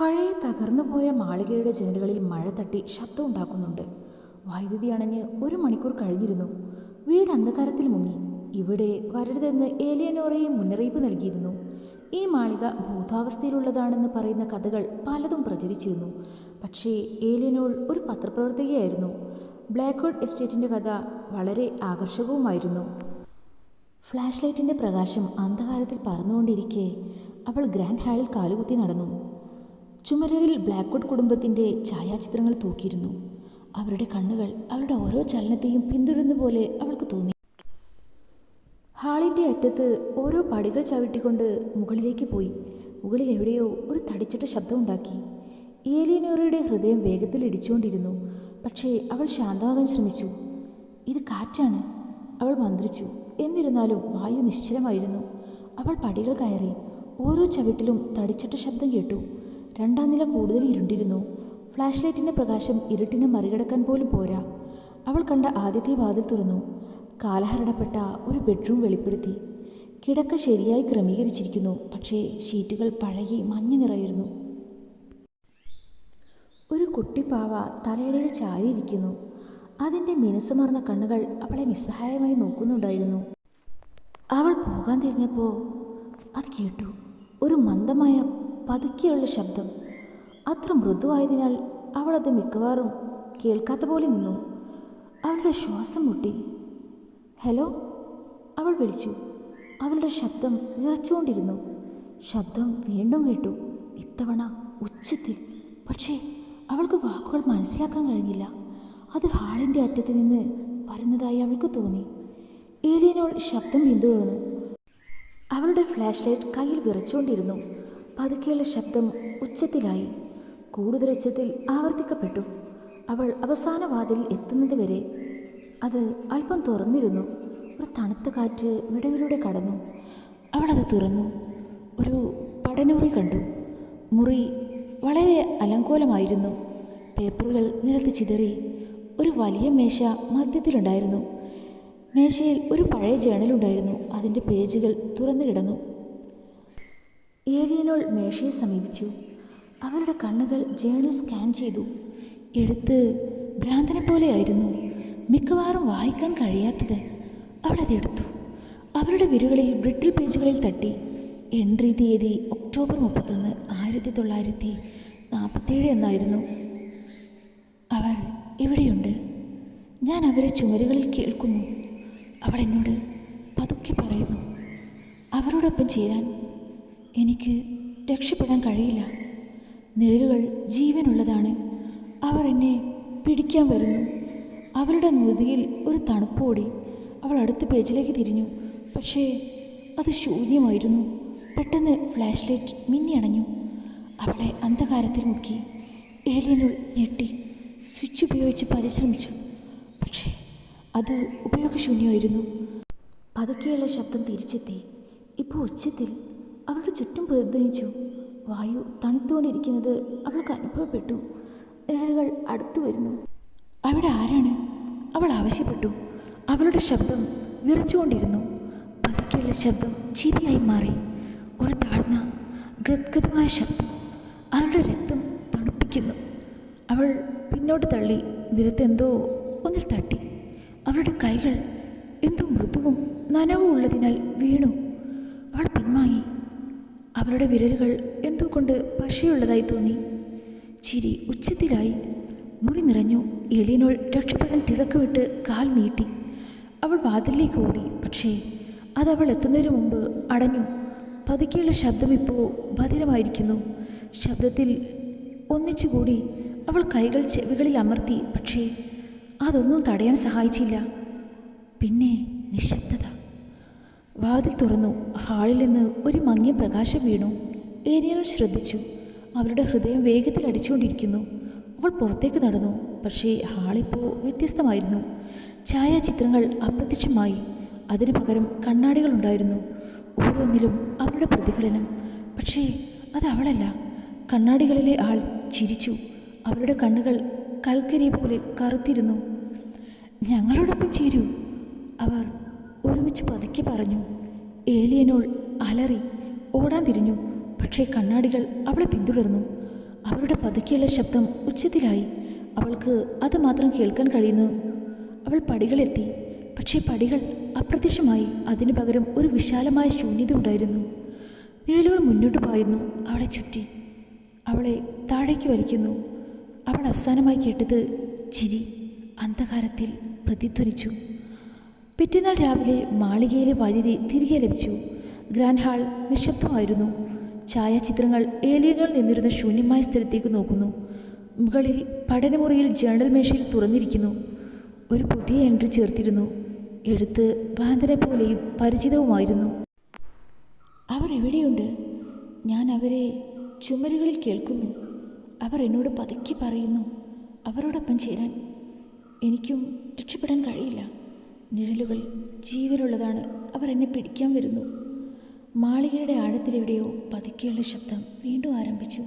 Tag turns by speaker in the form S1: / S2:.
S1: പഴയ തകർന്നുപോയ മാളികയുടെ ജനലുകളിൽ മഴ തട്ടി ശബ്ദമുണ്ടാക്കുന്നുണ്ട് വൈദ്യുതി അണഞ്ഞ് ഒരു മണിക്കൂർ കഴിഞ്ഞിരുന്നു. വീട് അന്ധകാരത്തിൽ മുങ്ങി. ഇവിടെ വരരുതെന്ന് ഏലിയനോറയെ മുന്നറിയിപ്പ് നൽകിയിരുന്നു. ഈ മാളിക ഭൂതാവസ്ഥയിലുള്ളതാണെന്ന് പറയുന്ന കഥകൾ പലതും പ്രചരിച്ചിരുന്നു. പക്ഷേ ഏലിയനോൾ ഒരു പത്രപ്രവർത്തകയായിരുന്നു. ബ്ലാക്ക്വുഡ് എസ്റ്റേറ്റിന്റെ കഥ വളരെ ആകർഷകവുമായിരുന്നു. ഫ്ലാഷ് ലൈറ്റിന്റെ പ്രകാശം അന്ധകാരത്തിൽ പറന്നുകൊണ്ടിരിക്കെ അവൾ ഗ്രാൻഡ് ഹാളിൽ കാലുകുത്തി നടന്നു. ചുമരുകളിൽ ബ്ലാക്ക്വുഡ് കുടുംബത്തിന്റെ ഛായാചിത്രങ്ങൾ തൂക്കിയിരുന്നു. അവരുടെ കണ്ണുകൾ അവരുടെ ഓരോ ചലനത്തെയും പിന്തുടരുന്ന പോലെ അവൾക്ക് തോന്നി. ഹാളിന്റെ അറ്റത്ത് ഓരോ പടികൾ ചവിട്ടിക്കൊണ്ട് മുകളിലേക്ക് പോയി. മുകളിൽ എവിടെയോ ഒരു തടിച്ചിട്ട ശബ്ദമുണ്ടാക്കി ഏലിയനോറയുടെ ഹൃദയം വേഗത്തിൽ ഇടിച്ചുകൊണ്ടിരുന്നു. പക്ഷേ അവൾ ശാന്തമാകാൻ ശ്രമിച്ചു. ഇത് കാറ്റാണ് അവൾ മന്ത്രിച്ചു. എന്നിരുന്നാലും വായു നിശ്ചലമായിരുന്നു. അവൾ പടികൾ കയറി ഓരോ ചവിട്ടിലും തടിച്ചിട്ട ശബ്ദം കേട്ടു. രണ്ടാം നില കൂടുതൽ ഇരുണ്ടിരുന്നു. ഫ്ലാഷ് ലൈറ്റിന്റെ പ്രകാശം ഇരുട്ടിനെ മറികടക്കാൻ പോലും പോരാ. അവൾ കണ്ട ആദ്യത്തെ വാതിൽ തുറന്നു. കാലഹരണപ്പെട്ട ഒരു ബെഡ്റൂം വെളിപ്പെടുത്തി. കിടക്ക ശരിയായി ക്രമീകരിച്ചിരിക്കുന്നു. പക്ഷേ ഷീറ്റുകൾ പഴകി മഞ്ഞ നിറയിരുന്നു ഒരു കുട്ടിപ്പാവ തലയിടയിൽ ചാരിയിരിക്കുന്നു. അതിന്റെ മിനുസമർന്ന കണ്ണുകൾ അവളെ നിസ്സഹായമായി നോക്കുന്നുണ്ടായിരുന്നു. അവൾ പോകാൻ തിരിഞ്ഞപ്പോൾ അത് കേട്ടു. ഒരു മന്ദമായ പതുക്കെയുള്ള ശബ്ദം. അത്ര മൃദുവായതിനാൽ അവൾ അത് മിക്കവാറും കേൾക്കാത്ത പോലെ നിന്നു. അവളുടെ ശ്വാസം മുട്ടി. ഹലോ? അവൾ വിളിച്ചു. അവളുടെ ശബ്ദം വിറച്ചുകൊണ്ടിരുന്നു ശബ്ദം വീണ്ടും കേട്ടു. ഇത്തവണ ഉച്ചത്തിൽ. പക്ഷേ അവൾക്ക് വാക്കുകൾ മനസ്സിലാക്കാൻ കഴിഞ്ഞില്ല. അത് ഹാളിന്റെ അറ്റത്ത് നിന്ന് വരുന്നതായി അവൾക്ക് തോന്നി. ഏലിയനോൾ ശബ്ദം പിന്തുടർന്നു. അവളുടെ ഫ്ലാഷ് ലൈറ്റ് കയ്യിൽ വിറച്ചുകൊണ്ടിരുന്നു. പതുക്കെയുള്ള ശബ്ദം ഉച്ചത്തിലായി. കൂടുതൽ ഉച്ചത്തിൽ ആവർത്തിക്കപ്പെട്ടു. അവൾ അവസാന വാതിൽ എത്തുന്നത് വരെ അത് അല്പം തുറന്നിരുന്നു. ഒരു തണുത്ത കാറ്റ് വിടവിലൂടെ കടന്നു. അവളത് തുറന്നു. ഒരു പഠനമുറി കണ്ടു. മുറി വളരെ അലങ്കോലമായിരുന്നു. പേപ്പറുകൾ നിലത്ത് ചിതറി. ഒരു വലിയ മേശ മധ്യത്തിലുണ്ടായിരുന്നു. മേശയിൽ ഒരു പഴയ ജേണലുണ്ടായിരുന്നു അതിന്റെ പേജുകൾ തുറന്നു കിടന്നു. ഏലിയനോൾ മേശയെ സമീപിച്ചു. അവരുടെ കണ്ണുകൾ ജേണൽ സ്കാൻ ചെയ്തു. എഴുത്ത് ഭ്രാന്തനെ പോലെയായിരുന്നു മിക്കവാറും വായിക്കാൻ കഴിയാത്തത് അവളത് എടുത്തു. അവരുടെ വിരകളിൽ ബ്രിട്ടിൽ പേജുകളിൽ തട്ടി. എൻട്രി തീയതി ഒക്ടോബർ മുപ്പത്തൊന്ന് ആയിരത്തി തൊള്ളായിരത്തി നാൽപ്പത്തേഴ് എന്നായിരുന്നു. അവർ ഇവിടെയുണ്ട്. ഞാൻ അവരെ ചുമരുകളിൽ കേൾക്കുന്നു. അവൾ എന്നോട് പതുക്കെ പറയുന്നു. അവരോടൊപ്പം ചേരാൻ എനിക്ക് രക്ഷപ്പെടാൻ കഴിയില്ല. നിഴലുകൾ ജീവനുള്ളതാണ്. അവർ എന്നെ പിടിക്കാൻ വരുന്നു. അവരുടെ മുതുകിൽ ഒരു തണുപ്പോടി അവൾ അടുത്ത പേജിലേക്ക് തിരിഞ്ഞു. പക്ഷേ അത് ശൂന്യമായിരുന്നു. പെട്ടെന്ന് ഫ്ലാഷ് ലൈറ്റ് മിന്നി അണഞ്ഞു. അവളെ അന്ധകാരത്തിൽ മുക്കി. ഏലിയനുൾ ഞെട്ടി. സ്വിച്ച് ഉപയോഗിച്ച് പരിശ്രമിച്ചു. പക്ഷേ അത് ഉപയോഗശൂന്യമായിരുന്നു. പതുക്കെയുള്ള ശബ്ദം തിരിച്ചെത്തി. ഇപ്പോൾ ഉച്ചത്തിൽ അവളുടെ ചുറ്റും പ്രതിധ്വനിച്ചു വായു തണുത്തുകൊണ്ടിരിക്കുന്നത് അവൾക്ക് അനുഭവപ്പെട്ടു. നിഴലുകൾ അടുത്തു വരുന്നു. അവിടെ ആരാണ്? അവൾ ആവശ്യപ്പെട്ടു. അവളുടെ ശബ്ദം വിറച്ചുകൊണ്ടിരുന്നു. പതുക്കെയുള്ള ശബ്ദം ചിരിയായി മാറി. ഒരു താഴ്ന്ന ഗദ്ഗതമായ ശബ്ദം. അവളുടെ രക്തം തണുപ്പിക്കുന്നു. അവൾ പിന്നോട്ട് തള്ളി. നിരത്തെന്തോ ഒന്നിൽ തട്ടി. അവളുടെ കൈകൾ എന്തോ മൃദുവും നനവും ഉള്ളതിനാൽ വീണു. അവൾ പിൻവാങ്ങി അവളുടെ വിരലുകൾ എന്തോ കൊണ്ട് പശയുള്ളതായി തോന്നി. ചിരി ഉച്ചത്തിലായി. മുറി നിറഞ്ഞു. എലിനോൾ രക്ഷപ്പെടാൻ തിളക്കുവിട്ട് കാൽ നീട്ടി. അവൾ വാതിലിലേക്ക് ഓടി. പക്ഷേ അത് എത്തുന്നതിന് മുമ്പ് അടഞ്ഞു. പതുക്കെയുള്ള ശബ്ദം ഇപ്പോൾ ബധിരമായിരിക്കുന്നു ശബ്ദത്തിൽ ഒന്നിച്ചുകൂടി അവൾ കൈകൾ ചെവികളിൽ അമർത്തി. പക്ഷേ അതൊന്നും തടയാൻ സഹായിച്ചില്ല. പിന്നെ നിശബ്ദത. വാതിൽ തുറന്നു ഹാളിൽ നിന്ന് ഒരു മങ്ങിയ പ്രകാശം വീണു. ഏരിയൽ ശ്രദ്ധിച്ചു. അവളുടെ ഹൃദയം വേഗത്തിൽ അടിച്ചുകൊണ്ടിരിക്കുന്നു. അവൾ പുറത്തേക്ക് നടന്നു. പക്ഷേ ഹാളിപ്പോൾ വ്യത്യസ്തമായിരുന്നു. ഛായാചിത്രങ്ങൾ അപ്രത്യക്ഷമായി. അതിനു പകരം കണ്ണാടികളുണ്ടായിരുന്നു ഓരോന്നിലും അവളുടെ പ്രതിഫലനം. പക്ഷേ അത് അവളല്ല. കണ്ണാടികളിലെ ആൾ ചിരിച്ചു. അവളുടെ കണ്ണുകൾ കൽക്കരിയെ പോലെ കറുത്തിരുന്നു. ഞങ്ങളോടൊപ്പം ചേരൂ അവർ ഒരുമിച്ച് പതുക്കി പറഞ്ഞു. ഏലിയനോൾ അലറി ഓടാൻ തിരിഞ്ഞു. പക്ഷേ കണ്ണാടികൾ അവളെ പിന്തുടർന്നു. അവരുടെ പതുക്കിയുള്ള ശബ്ദം ഉച്ചത്തിലായി. അവൾക്ക് അത് മാത്രം കേൾക്കാൻ കഴിയുന്നു. അവൾ പടികളെത്തി. പക്ഷേ പടികൾ അപ്രത്യക്ഷമായി. അതിനു പകരം ഒരു വിശാലമായ ശൂന്യത ഉണ്ടായിരുന്നു. നിഴലുകൾ മുന്നോട്ട് പായുന്നു. അവളെ ചുറ്റി. അവളെ താഴേക്ക് വലിക്കുന്നു. അവൾ അവസാനമായി കേട്ടത് ചിരി അന്ധകാരത്തിൽ പ്രതിധ്വനിച്ചു. പിറ്റേന്നാൾ രാവിലെ മാളികയിലെ വൈദ്യുതി തിരികെ ലഭിച്ചു. Grand hall നിശബ്ദമായിരുന്നു. ഛായാചിത്രങ്ങൾ ഏലിയനുകൾ നിന്നിരുന്ന ശൂന്യമായ സ്ഥലത്തേക്ക് നോക്കുന്നു. മുകളിൽ പഠനമുറിയിൽ ജേണൽ മേശയിൽ തുറന്നിരിക്കുന്നു. ഒരു പുതിയ എൻട്രി ചേർത്തിരുന്നു. എഴുത്ത് ഭ്രാന്തനെ പോലെയും പരിചിതവുമായിരുന്നു. അവർ എവിടെയുണ്ട്? ഞാൻ അവരെ ചുമരുകളിൽ കേൾക്കുന്നു. അവർ എന്നോട് പതുക്കി പറയുന്നു അവരോടൊപ്പം ചേരാൻ. എനിക്കും രക്ഷപ്പെടാൻ കഴിയില്ല. നിഴലുകൾ ജീവനുള്ളതാണ്. അവർ എന്നെ പിടിക്കാൻ വരുന്നു. മാളികയുടെ ആഴത്തിലെവിടെയോ പതുക്കെയുള്ള ശബ്ദം വീണ്ടും ആരംഭിച്ചു.